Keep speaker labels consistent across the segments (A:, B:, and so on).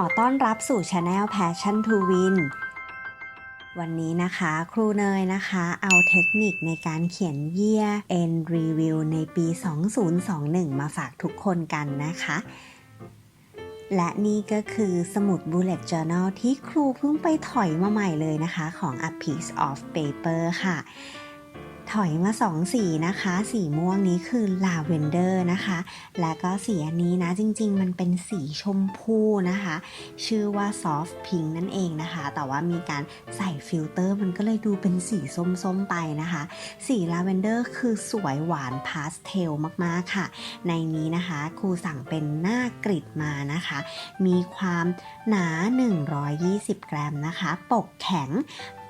A: ขอต้อนรับสู่ Channel Passion to Win วันนี้นะคะครูเนยนะคะเอาเทคนิคในการเขียน Year End Review ในปี 2021 มาฝากทุกคนกันนะคะ และนี่ก็คือสมุด Bullet Journal ที่ครูเพิ่งไปถอยมาใหม่เลยนะคะ ของ A Piece of Paper ค่ะ ถอยมาสองสีนะคะ สีม่วงนี้คือ Lavender นะคะ และก็สีอันนี้นะจริงๆ มันเป็นสีชมพูนะคะ ชื่อว่า Soft Pink นั่นเองนะคะ แต่ว่ามีการใส่ฟิลเตอร์มันก็เลยดูเป็นสีส้มๆไปนะคะ สีลาเวนเดอร์คือสวยหวานพาสเทลมากๆค่ะ ในนี้นะคะครูสั่งเป็นหน้ากริดมานะคะ มีความหนา 120 กรัมนะคะ ปกแข็ง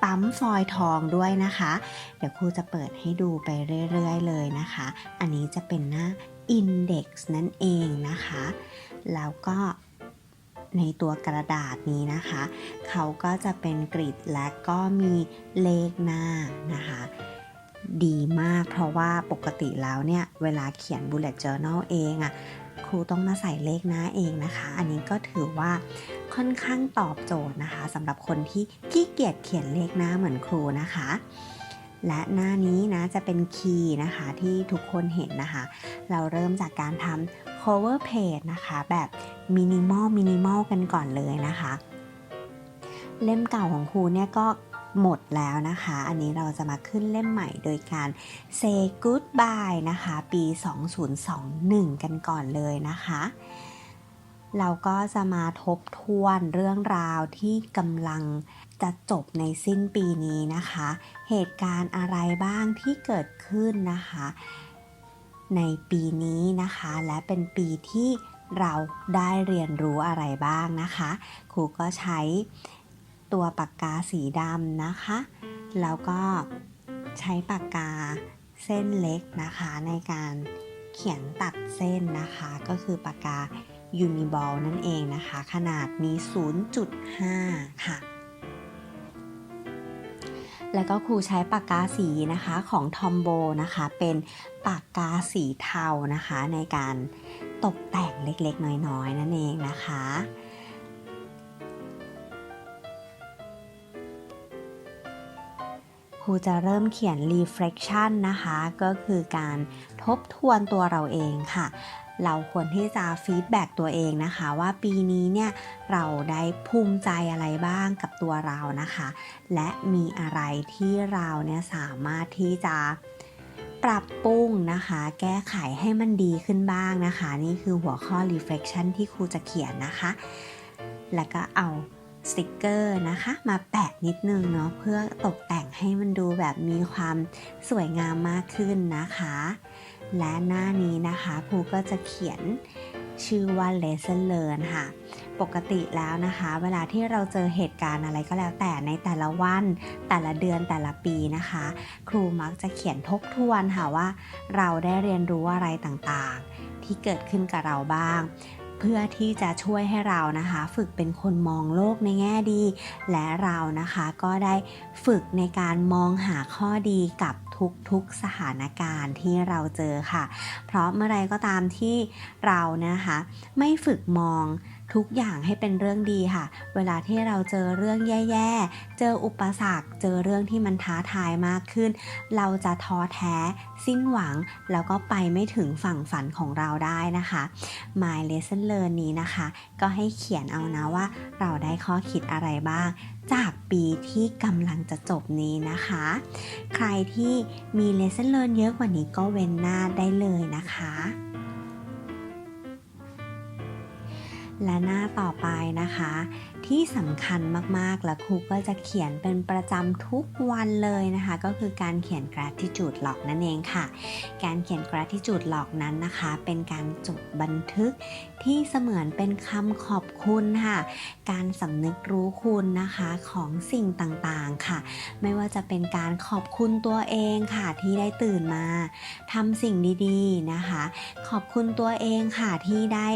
A: ปั๊มฟอยทองด้วยนะคะ เดี๋ยวครูจะเปิดให้ดูไปเรื่อยๆเลยนะคะ อันนี้จะเป็นหน้า Index นั่นเองนะคะ แล้วก็ในตัวกระดาษนี้นะคะ เขาก็จะเป็นกริดและก็มีเลขหน้านะคะ ดีมากเพราะว่าปกติแล้วเนี่ย เวลาเขียน bullet journal เองอะ่ะ ครูต้องมาใส่เลขหน้าเองนะคะ อันนี้ก็ถือว่าค่อนข้างตอบโจทย์นะคะสำหรับคนที่ขี้เกียจเขียนเลขหน้าเหมือนครูนะคะ และหน้านี้นะจะเป็นคีย์นะคะที่ทุกคนเห็นนะคะ เราเริ่มจากการทำ cover page นะคะแบบมินิมอลมินิมอลกันก่อนเลยนะคะ เล่มเก่าของครูเนี่ยก็ หมดแล้วนะคะ อันนี้เราจะมาขึ้นเล่มใหม่โดยการ say goodbye นะคะ ปี 2021 กันก่อนเลยนะคะ เราก็จะมาทบทวนเรื่องราวที่กำลังจะจบในสิ้นปีนี้นะคะ เหตุการณ์อะไรบ้างที่เกิดขึ้นนะคะ ในปีนี้นะคะ และเป็นปีที่เราได้เรียนรู้อะไรบ้างนะคะ ครูก็ใช้ ตัวปากกาสีดำนะคะ แล้วก็ใช้ปากกาเส้นเล็กนะคะในการเขียนตัดเส้นนะคะ ก็คือปากกา Uniball นั่นเองนะคะ ขนาดมี 0.5 ค่ะ แล้วก็ครูใช้ปากกาสีนะคะของทอมโบนะคะ เป็นปากกาสีเทานะคะในการตกแต่งเล็กๆ น้อยๆ นั่นเองนะคะ ครูจะเริ่มเขียน reflection นะคะ ก็คือการทบทวนตัวเราเองค่ะ เราควรที่จะฟีดแบ็กตัวเองนะคะ ว่าปีนี้เนี่ยเราได้ภูมิใจอะไรบ้างกับตัวเรานะคะ และมีอะไรที่เราเนี่ยสามารถที่จะปรับปรุงนะคะ แก้ไขให้มันดีขึ้นบ้างนะคะ นี่คือหัวข้อ reflection ที่ครูจะเขียนนะคะ แล้วก็เอา สติกเกอร์นะคะ มาแปะนิดนึงเนาะเพื่อตกแต่งให้มันดูแบบมีความสวยงามมากขึ้นนะคะ และหน้านี้นะคะครูก็จะเขียนชื่อว่า lesson learn ค่ะ ปกติแล้วนะคะ เวลาที่เราเจอเหตุการณ์อะไรก็แล้วแต่ในแต่ละวัน แต่ละเดือนแต่ละปีนะคะ ครูมักจะเขียนทบทวนค่ะว่า เราได้เรียนรู้อะไรต่างๆ ที่เกิดขึ้นกับเราบ้าง เพื่อที่จะช่วยให้เรานะคะ ฝึกเป็นคนมองโลกในแง่ดี และเรานะคะก็ได้ฝึกในการมองหาข้อดีกับทุกๆสถานการณ์ที่เราเจอค่ะ เพราะเมื่อไรก็ตามที่เรานะคะ ไม่ฝึกมองทุกอย่างให้เป็นเรื่องดีค่ะ เวลาที่เราเจอเรื่องแย่ๆ เจออุปสรรค เจอเรื่องที่มันท้าทายมากขึ้น เราจะท้อแท้ สิ้นหวัง แล้วก็ไปไม่ถึงฝั่งฝันของเราได้นะคะ My Lesson Learn นี้นะคะ ก็ให้เขียนเอานะว่า เราได้ข้อคิดอะไรบ้าง จากปีที่กำลังจะจบนี้นะคะ ใครที่มี Lesson Learn เยอะกว่านี้ก็เว้นหน้าได้เลยนะคะ และหน้าต่อไปนะคะ ที่สำคัญมากๆ และครูก็จะเขียนเป็นประจำทุกวันเลยนะคะ ก็คือการเขียน gratitude log นั่นเองค่ะ การเขียน gratitude log นั้นนะคะ เป็นการจดบันทึกที่เสมือนเป็นคำขอบคุณค่ะ การสำนึกรู้คุณนะคะของสิ่งต่างๆค่ะ ไม่ว่าจะเป็นการขอบคุณตัวเองค่ะที่ได้ตื่นมาทำสิ่งดีๆนะคะ ขอบคุณตัวเองค่ะที่ได้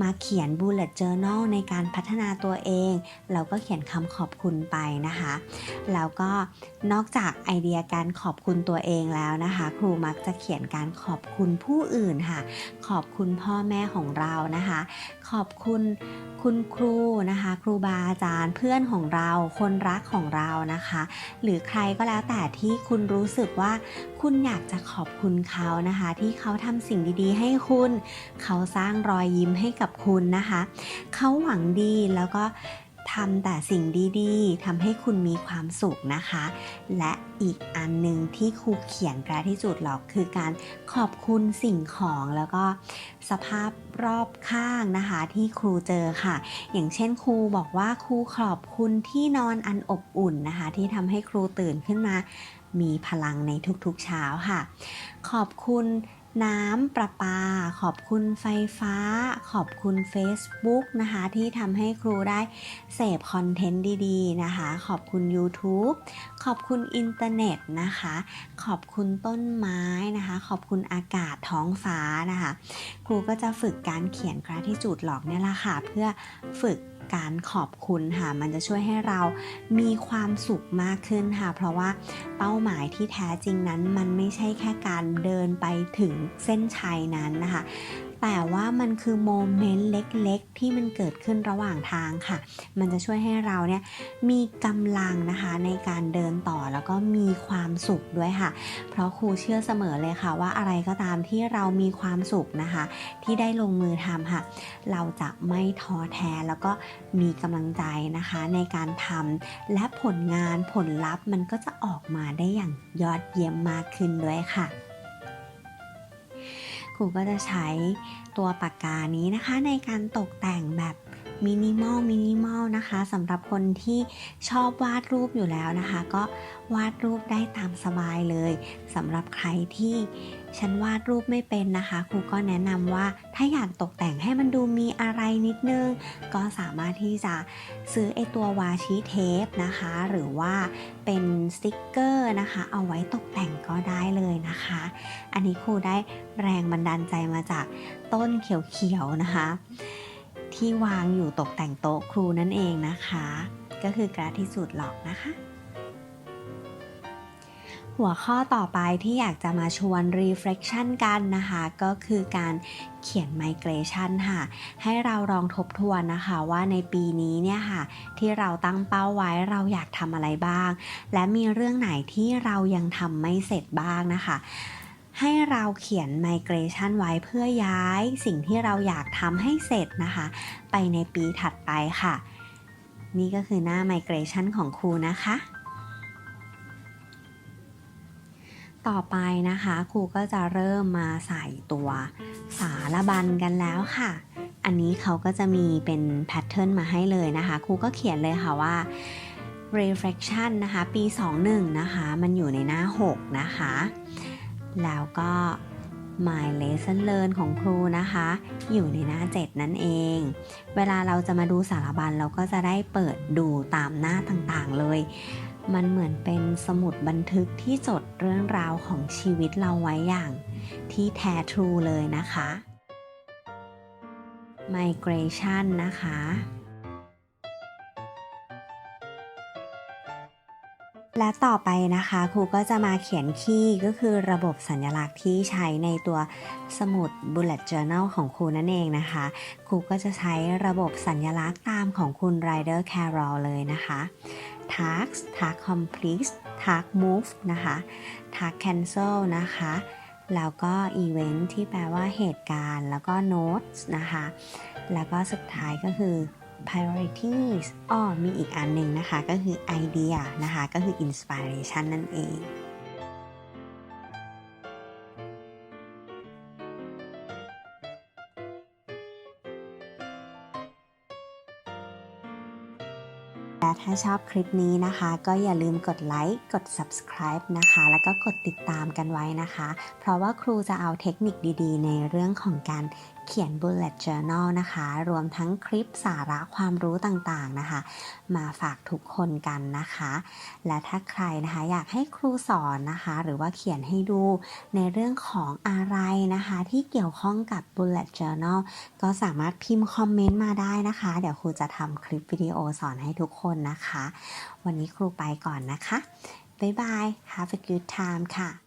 A: มาเขียน bullet bullet journal ในการพัฒนาตัวเอง เราก็เขียนคำขอบคุณไปนะคะ แล้วก็นอกจากไอเดียการขอบคุณตัวเองแล้วนะคะ ครูมักจะเขียนการขอบคุณผู้อื่นค่ะ ขอบคุณพ่อแม่ของเรานะคะ ขอบคุณคุณครูนะคะ ครูบาอาจารย์เพื่อนของเราคนรักของเรานะคะ หรือใครก็แล้วแต่ที่คุณรู้สึกว่าคุณอยากจะขอบคุณเขานะคะ ที่เขาทำสิ่งดีๆ ให้คุณ เขาสร้างรอยยิ้มให้กับคุณนะคะเขาหวังดีแล้วก็ทำแต่สิ่งดีๆทำให้คุณมีความสุขนะคะ และอีกอันหนึ่งที่ครูเขียนกระที่จุดหรอกคือการขอบคุณสิ่งของแล้วก็สภาพรอบข้างนะคะที่ครูเจอค่ะ อย่างเช่นครูบอกว่าครูขอบคุณที่นอนอันอบอุ่นนะคะ ที่ทำให้ครูตื่นขึ้นมามีพลังในทุกๆเช้าค่ะ ขอบคุณ น้ำประปา ขอบคุณไฟฟ้า ขอบคุณ Facebook นะคะ ที่ทำให้ครูได้เสพคอนเทนต์ดีๆนะคะ ขอบคุณ YouTube ขอบคุณอินเทอร์เน็ตนะคะ ขอบคุณต้นไม้นะคะ ขอบคุณอากาศท้องฟ้านะคะ ครูก็จะฝึกการเขียนกราที่จูดหลอกเนี่ยละค่ะ เพื่อฝึกการขอบคุณค่ะ มันจะช่วยให้เรามีความสุขมากขึ้นค่ะ เพราะว่าเป้าหมายที่แท้จริงนั้น มันไม่ใช่แค่การเดินไปถึงเส้นชัยนั้นนะคะ แต่ว่ามันคือโมเมนต์เล็กๆ ที่มันเกิดขึ้นระหว่างทางค่ะ มันจะช่วยให้เราเนี่ยมีกำลังนะคะในการเดินต่อแล้วก็มีความสุขด้วยค่ะ เพราะครูเชื่อเสมอเลยค่ะว่าอะไรก็ตามที่เรามีความสุขนะคะ ที่ได้ลงมือทำค่ะ เราจะไม่ท้อแท้แล้วก็มีกำลังใจนะคะในการทำและผลงานผลลัพธ์มันก็จะออกมาได้อย่างยอดเยี่ยมมากขึ้นด้วยค่ะ ครูก็จะใช้ตัวปากกานี้นะคะ ในการตกแต่งแบบมินิมอลมินิมอลนะคะสำหรับคนที่ชอบวาดรูปอยู่แล้วนะคะ ก็วาดรูปได้ตามสบายเลยสำหรับใครที่ ฉันวาดรูปไม่เป็นนะคะ ครูก็แนะนำว่าถ้าอยากตกแต่งให้มันดูมีอะไรนิดนึง ก็สามารถที่จะซื้อไอตัววาชิเทปนะคะ หรือว่าเป็นสติกเกอร์นะคะ เอาไว้ตกแต่งก็ได้เลยนะคะ อันนี้ครูได้แรงบันดาลใจมาจากต้นเขียวๆนะคะ ที่วางอยู่ตกแต่งโต๊ะครูนั่นเองนะคะ ก็คือกราทิสูตรหลอกนะคะ หัวข้อต่อไปที่อยากจะมาชวน reflection กันนะคะ ก็คือการเขียน migration ค่ะ ให้เราลองทบทวนนะคะว่าในปีนี้เนี่ยค่ะ ที่เราตั้งเป้าไว้เราอยากทำอะไรบ้าง และมีเรื่องไหนที่เรายังทำไม่เสร็จบ้างนะคะให้เราเขียน migration ไว้เพื่อย้ายสิ่งที่เราอยากทำให้เสร็จนะคะ ไปในปีถัดไปค่ะ นี่ก็คือหน้า migration ของครูนะคะ ต่อไปนะคะ ครูก็จะเริ่มมาใส่ตัวสารบัญกันแล้วค่ะ อันนี้เขาก็จะมีเป็นแพทเทิร์นมาให้เลยนะคะ ครูก็เขียนเลยค่ะว่า reflection นะคะ ปี 21 นะคะ มันอยู่ในหน้า 6 นะคะ แล้วก็ my lesson learn ของครูนะคะ อยู่ในหน้า 7 นั่นเอง เวลาเราจะมาดูสารบัญเราก็จะได้เปิดดูตามหน้าต่างๆเลย มันเหมือนเป็นสมุดบันทึกที่จดเรื่องราวของชีวิตเราไว้อย่างที่แท้ทรูเลยนะคะ migration นะคะ และต่อไปนะคะครูก็จะมาเขียนคีย์ก็คือระบบสัญลักษณ์ที่ใช้ในตัวสมุด bullet journal ของครูนั่นเองนะคะครูก็จะใช้ระบบสัญลักษณ์ตามของคุณ Rider Carroll เลยนะคะ task task complete task move นะคะ task cancel นะคะ แล้วก็ event ที่แปลว่าเหตุการณ์ แล้วก็ notes นะคะ แล้วก็สุดท้ายก็คือ priorities อ้อมีอีกอันหนึ่งนะคะ ก็คือ idea นะคะ ก็คือ inspiration นั่นเอง และถ้าชอบคลิปนี้นะคะ ก็อย่าลืมกดไลค์ กด subscribe นะคะ แล้วก็กดติดตามกันไว้นะคะ เพราะว่าครูจะเอาเทคนิคดีๆ ในเรื่องของการ เขียน bullet journal นะคะ รวมทั้งคลิปสาระความรู้ต่างๆนะคะ มาฝากทุกคนกันนะคะ และถ้าใครนะคะอยากให้ครูสอนนะคะ หรือว่าเขียนให้ดูในเรื่องของอะไรนะคะ ที่เกี่ยวข้องกับ bullet journal ก็สามารถพิมพ์คอมเมนต์มาได้นะคะ เดี๋ยวครูจะทำคลิปวิดีโอสอนให้ทุกคนนะคะ วันนี้ครูไปก่อนนะคะบ๊ายบาย have a good time ค่ะ